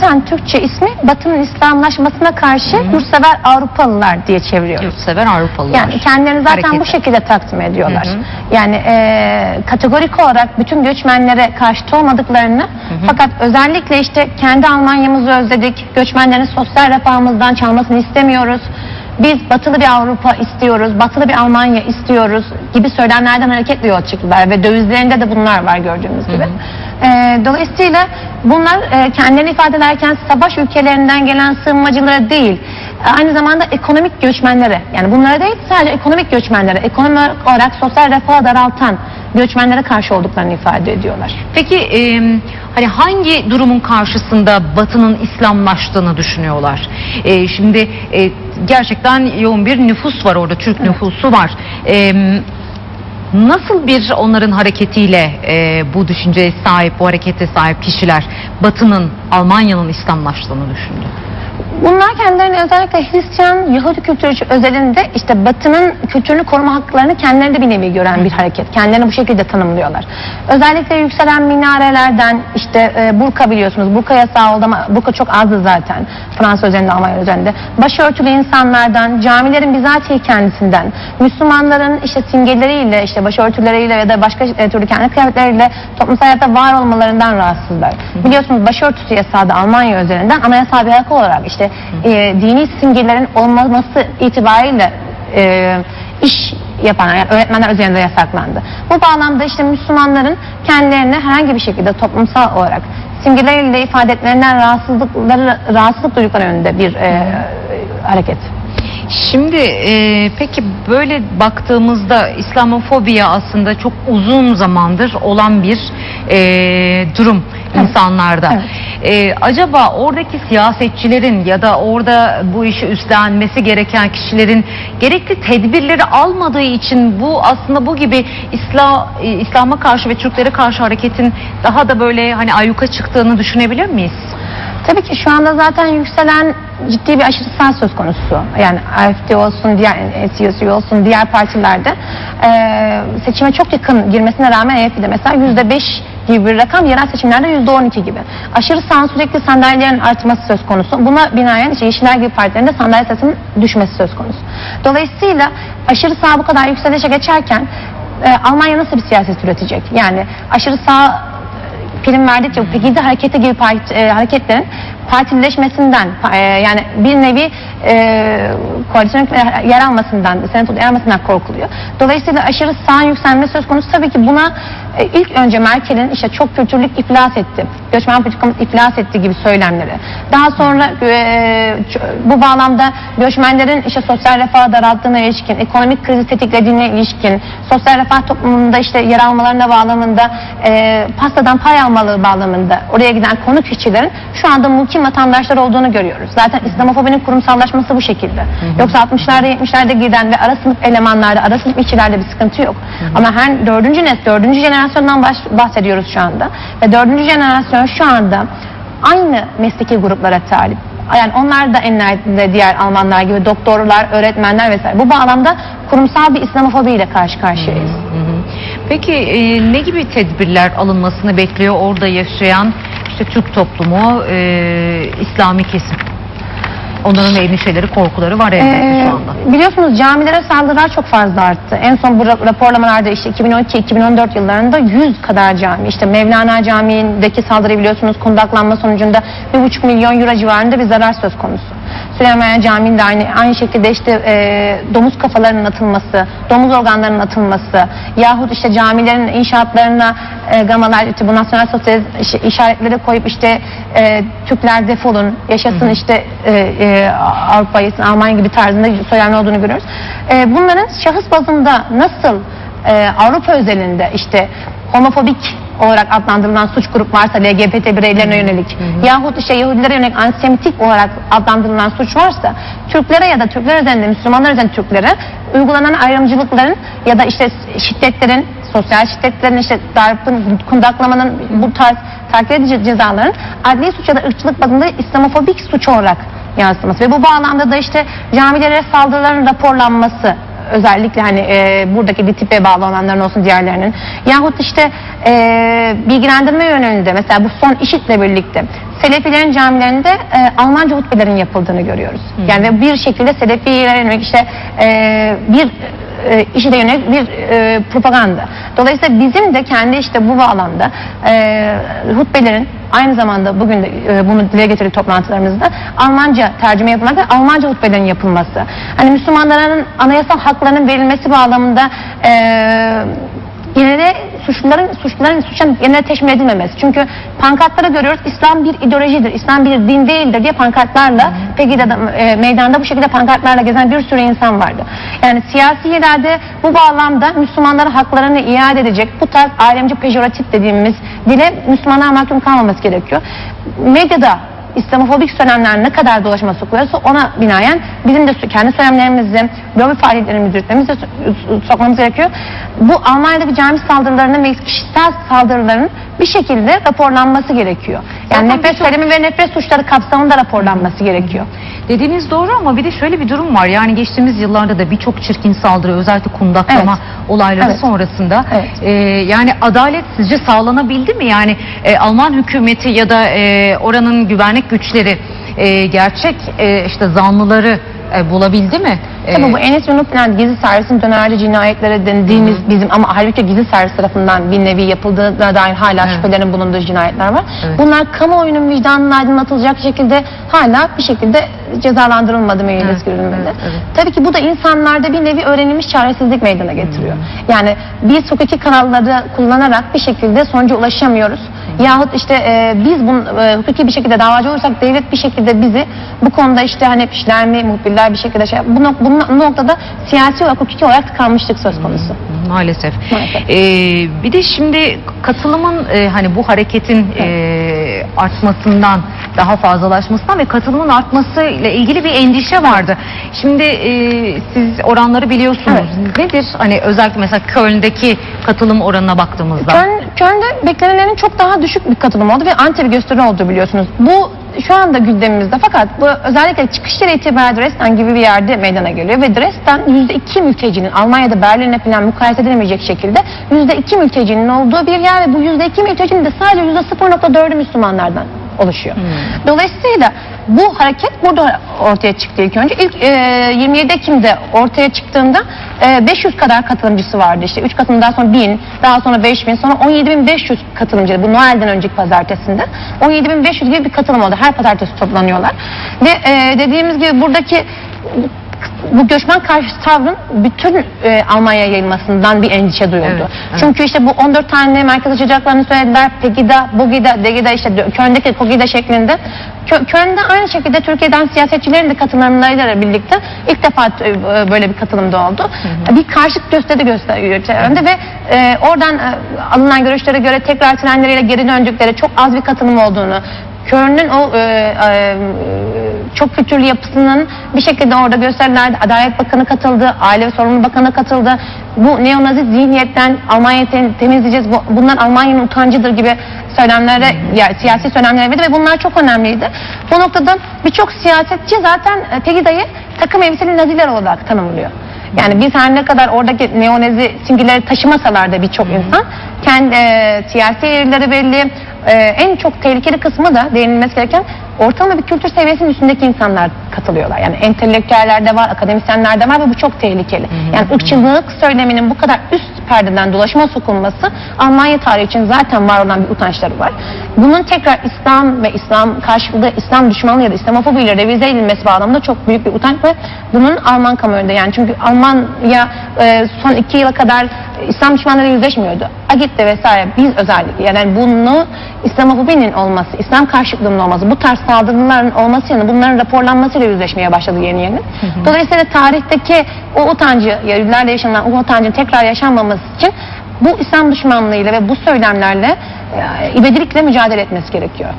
Zaten Türkçe ismi Batı'nın İslamlaşmasına karşı yurtsever Avrupalılar diye çeviriyoruz. Yurtsever Avrupalılar. Yani kendilerini zaten Hareketi. bu şekilde takdim ediyorlar. Hı hı. Yani e, kategorik olarak bütün göçmenlere karşıt olmadıklarını fakat özellikle işte kendi Almanya'mızı özledik. Göçmenlerin sosyal refahımızdan çalmasını istemiyoruz. Biz batılı bir Avrupa istiyoruz, batılı bir Almanya istiyoruz gibi söylemlerden hareketle çıktılar ve dövizlerinde de bunlar var gördüğümüz gibi. E, dolayısıyla bunlar e, kendilerini ifade ederken savaş ülkelerinden gelen sığınmacılara değil, e, aynı zamanda ekonomik göçmenlere yani bunlara değil sadece ekonomik göçmenlere, ekonomik olarak sosyal refahı daraltan göçmenlere karşı olduklarını ifade ediyorlar. Peki e, hani hangi durumun karşısında Batı'nın İslamlaştığını düşünüyorlar? E, şimdi e, gerçekten yoğun bir nüfus var orada, Türk nüfusu var. E, nasıl bir onların hareketiyle e, bu düşünceye sahip, bu harekete sahip kişiler Batı'nın, Almanya'nın İslamlaştığını düşündü? Bunlar kendilerini özellikle Hristiyan Yahudi kültürü özelinde işte Batı'nın kültürünü koruma haklarını kendilerinde bir nevi gören bir hareket. Kendilerini bu şekilde tanımlıyorlar. Özellikle yükselen minarelerden işte e, burka biliyorsunuz. Burka yasağı oldu ama burka çok azdı zaten. Fransa üzerinde, Almanya üzerinde. Başörtülü insanlardan, camilerin bizatihi kendisinden, Müslümanların işte simgeleriyle, işte başörtüleriyle ya da başka e, türlü kendi kıyafetleriyle toplumsal hayatta var olmalarından rahatsızlar. Biliyorsunuz başörtüsü yasağı da Almanya üzerinden anayasal bir hak olarak işte e, dini simgelerin olmaması itibariyle e, iş yapan yani öğretmenler üzerinde yasaklandı. Bu bağlamda işte Müslümanların kendilerini herhangi bir şekilde toplumsal olarak simgeleriyle ifade etmelerinden rahatsızlıkları rahatsızlık duydukları yönünde bir e, hareket. Şimdi e, peki böyle baktığımızda İslamofobiya aslında çok uzun zamandır olan bir e, durum insanlarda. Evet. E, acaba oradaki siyasetçilerin ya da orada bu işi üstlenmesi gereken kişilerin gerekli tedbirleri almadığı için bu aslında bu gibi İslam e, İslam'a karşı ve Türklere karşı hareketin daha da böyle hani ayyuka çıktığını düşünebilir miyiz? Tabii ki şu anda zaten yükselen ciddi bir aşırı sağ söz konusu. Yani AFD olsun, diğer CSU olsun, diğer partilerde eee, seçime çok yakın girmesine rağmen AFD'de mesela yüzde beş gibi bir rakam, yerel seçimlerde yüzde on iki gibi. Aşırı sağ sürekli sandalyelerin artması söz konusu. Buna binaen işte Yeşiller gibi partilerin de sandalye sayısının düşmesi söz konusu. Dolayısıyla aşırı sağ bu kadar yükselişe geçerken eee, Almanya nasıl bir siyaset üretecek? Yani aşırı sağ prim verdikçe bu Pegida hareketi gibi parti, e, hareketlerin partilileşmesinden e, yani bir nevi e, koalisyon yer almasından, senatoda yer almasından korkuluyor. Dolayısıyla aşırı sağ yükselme söz konusu tabii ki buna e, ilk önce Merkel'in işte çok kültürlük iflas etti, göçmen politikamız iflas etti gibi söylemleri. Daha sonra e, bu bağlamda göçmenlerin işte sosyal refahı daralttığına ilişkin, ekonomik krizi tetiklediğine ilişkin, sosyal refah toplumunda işte yer almalarına bağlamında, e, pastadan pay almalı bağlamında oraya giden konuk kişilerin şu anda mümkün vatandaşlar olduğunu görüyoruz. Zaten İslamofobinin kurumsallaşması bu şekilde. Yoksa 60'larda 70'lerde giden ve ara sınıf elemanlarda, ara sınıf işçilerde bir sıkıntı yok. Ama her dördüncü nesil, dördüncü jenerasyondan bahsediyoruz şu anda. Ve dördüncü jenerasyon şu anda aynı mesleki gruplara talip. Yani onlar da en diğer Almanlar gibi doktorlar, öğretmenler vesaire. Bu bağlamda kurumsal bir İslamofobi ile karşı karşıyayız. Peki e, ne gibi tedbirler alınmasını bekliyor orada yaşayan işte Türk toplumu, e, İslami kesim? Onların endişeleri, korkuları var elbette Ee, şu anda. biliyorsunuz camilere saldırılar çok fazla arttı. En son bu ra- raporlamalarda işte 2012-2014 yıllarında 100 kadar cami. İşte Mevlana Camii'ndeki saldırı biliyorsunuz kundaklanma sonucunda 1,5 milyon euro civarında bir zarar söz konusu. Süleymaniye Camii'nde aynı, aynı şekilde işte e, domuz kafalarının atılması, domuz organlarının atılması yahut işte camilerin inşaatlarına e, gamalar, işte bu nasyonel sosyalist işaretleri koyup işte e, Türkler defolun, yaşasın işte e, e, Avrupa, Almanya gibi tarzında söylemler olduğunu görüyoruz. E, bunların şahıs bazında nasıl e, Avrupa özelinde işte homofobik olarak adlandırılan suç grup varsa LGBT bireylerine yönelik yahut işte Yahudilere yönelik antisemitik olarak adlandırılan suç varsa Türklere ya da Türkler üzerinde Müslümanlar üzerinde Türklere uygulanan ayrımcılıkların ya da işte şiddetlerin sosyal şiddetlerin işte darpın, kundaklamanın bu tarz takip edici cezaların adli suç ya da ırkçılık bazında İslamofobik suç olarak yansıması ve bu bağlamda da işte camilere saldırıların raporlanması özellikle hani e, buradaki DİTİB'e bağlı olanların olsun diğerlerinin yahut işte e, bilgilendirme yönünde mesela bu son işitle birlikte Selefilerin camilerinde e, Almanca hutbelerin yapıldığını görüyoruz. Yani ve bir şekilde Selefilere yönelik işte e, bir e, işe yönelik bir e, propaganda. Dolayısıyla bizim de kendi işte bu bağlamda e, hutbelerin aynı zamanda bugün de e, bunu dile getirdik toplantılarımızda Almanca tercüme yapılmak ve Almanca hutbelerin yapılması. Hani Müslümanların anayasal haklarının verilmesi bağlamında e, suçluların suçluların suçların genelde teşmil edilmemesi. Çünkü pankartlara görüyoruz İslam bir ideolojidir, İslam bir din değildir diye pankartlarla Pegi'de e, meydanda bu şekilde pankartlarla gezen bir sürü insan vardı. Yani siyasi irade bu bağlamda Müslümanların haklarını iade edecek bu tarz alemci pejoratif dediğimiz dile Müslümanlar mahkum kalmaması gerekiyor. Medyada İslamofobik söylemler ne kadar dolaşıma sokuyorsa ona binaen bizim de kendi söylemlerimizi, lobi faaliyetlerimizi yürütmemiz de sokmamız gerekiyor. Bu Almanya'daki cami saldırılarının ve kişisel saldırıların bir şekilde raporlanması gerekiyor. Yani Zaten nefret söylemi ve nefret suçları kapsamında raporlanması gerekiyor. Dediğiniz doğru ama bir de şöyle bir durum var. Yani geçtiğimiz yıllarda da birçok çirkin saldırı özellikle kundaklama Evet. olayları Evet. sonrasında Evet. e, yani adalet sizce sağlanabildi mi? Yani e, Alman hükümeti ya da e, oranın güvenlik güçleri e, gerçek e, işte zanlıları e, bulabildi mi? Tabii bu Enes Yunus yani gizli servisin dönerci cinayetlere dendiğimiz bizim ama halbuki gizli servis tarafından bir nevi yapıldığına dair hala Evet. şüphelerin bulunduğu cinayetler var. Evet. Bunlar kamuoyunun vicdanının aydınlatılacak şekilde hala bir şekilde cezalandırılmadı müeyyidesi Evet, görülmedi. evet, evet. Tabii ki bu da insanlarda bir nevi öğrenilmiş çaresizlik meydana getiriyor. Yani biz hukuki kanalları kullanarak bir şekilde sonuca ulaşamıyoruz. Yahut işte e, biz bunu e, hukuki bir şekilde davacı olursak devlet bir şekilde bizi bu konuda işte hani pişler mi, muhbirler bir şekilde şey bu, nok- bu, noktada siyasi ve hukuki olarak tıkanmışlık söz konusu. Maalesef. Maalesef. Ee, bir de şimdi katılımın e, hani bu hareketin e, artmasından daha fazlalaşmasından ve katılımın artması ile ilgili bir endişe vardı. Şimdi e, siz oranları biliyorsunuz. Nedir? Hani özellikle mesela Köln'deki katılım oranına baktığımızda. Köln, Köln'de beklenenin çok daha düşük bir katılım oldu ve anti bir gösteri oldu biliyorsunuz. Bu şu anda gündemimizde fakat bu özellikle çıkış yeri itibariyle Dresden gibi bir yerde meydana geliyor ve Dresden %2 mültecinin Almanya'da Berlin'e falan mukayese edilemeyecek şekilde %2 mültecinin olduğu bir yer ve bu %2 mültecinin de sadece %0.4'ü Müslümanlardan oluşuyor. Dolayısıyla bu hareket burada ortaya çıktı ilk önce. İlk e, 27 Ekim'de ortaya çıktığında e, 500 kadar katılımcısı vardı. İşte 3 katılımdan sonra 1000, daha sonra 5000, sonra 17500 katılımcı. Bu Noel'den önceki pazartesinde. 17500 gibi bir katılım oldu. Her pazartesi toplanıyorlar. Ve e, dediğimiz gibi buradaki bu göçmen karşı tavrın bütün e, Almanya'ya yayılmasından bir endişe duyuldu. Evet, evet. Çünkü işte bu 14 tane merkez açacaklarını söylediler. Pegida, Bogida, Degida işte Köln'deki Kogida şeklinde. Kö, Köln'de aynı şekilde Türkiye'den siyasetçilerin de katılımlarıyla birlikte ilk defa e, böyle bir katılımda oldu. Bir karşıt gösteri gösteriyor önde ve e, oradan e, alınan görüşlere göre tekrar trenleriyle geri döndükleri çok az bir katılım olduğunu Köln'ün o e, e, çok kültürlü yapısının bir şekilde orada gösterilerde Adalet Bakanı katıldı, Aile ve Sorumlu Bakanı katıldı. Bu neonazi zihniyetten Almanya'yı tem- temizleyeceğiz, bu, bunlar Almanya'nın utancıdır gibi söylemlere, yani siyasi söylemlere verdi ve bunlar çok önemliydi. Bu noktada birçok siyasetçi zaten e, Pegida'yı takım elbiseli naziler olarak tanımlıyor. Yani biz her ne kadar oradaki neonezi simgeleri taşımasalar da birçok insan kendi e, siyasi eğrileri belli. E, en çok tehlikeli kısmı da değinilmesi gereken ortalama bir kültür seviyesinin üstündeki insanlar katılıyorlar. Yani entelektüeller de var, akademisyenler de var ve bu çok tehlikeli. Yani ırkçılık söyleminin bu kadar üst perdeden dolaşıma sokulması Almanya tarihi için zaten var olan bir utançları var. Bunun tekrar İslam ve İslam karşılığı İslam düşmanlığı ya da İslamofobiyle revize edilmesi bağlamında çok büyük bir utanç ve bunun Alman kamuoyunda yani çünkü Almanya e, son iki yıla kadar İslam düşmanları yüzleşmiyordu. Agit'te vesaire biz özellikle yani bunu İslamofobinin olması, İslam karşıtlığının olması, bu tarz saldırıların olması yanı bunların raporlanmasıyla yüzleşmeye başladı yeni yeni. Dolayısıyla tarihteki o utancı, Yahudilerle yaşanan o utancın tekrar yaşanmaması için bu İslam düşmanlığıyla ve bu söylemlerle e, ibedilikle mücadele etmesi gerekiyor.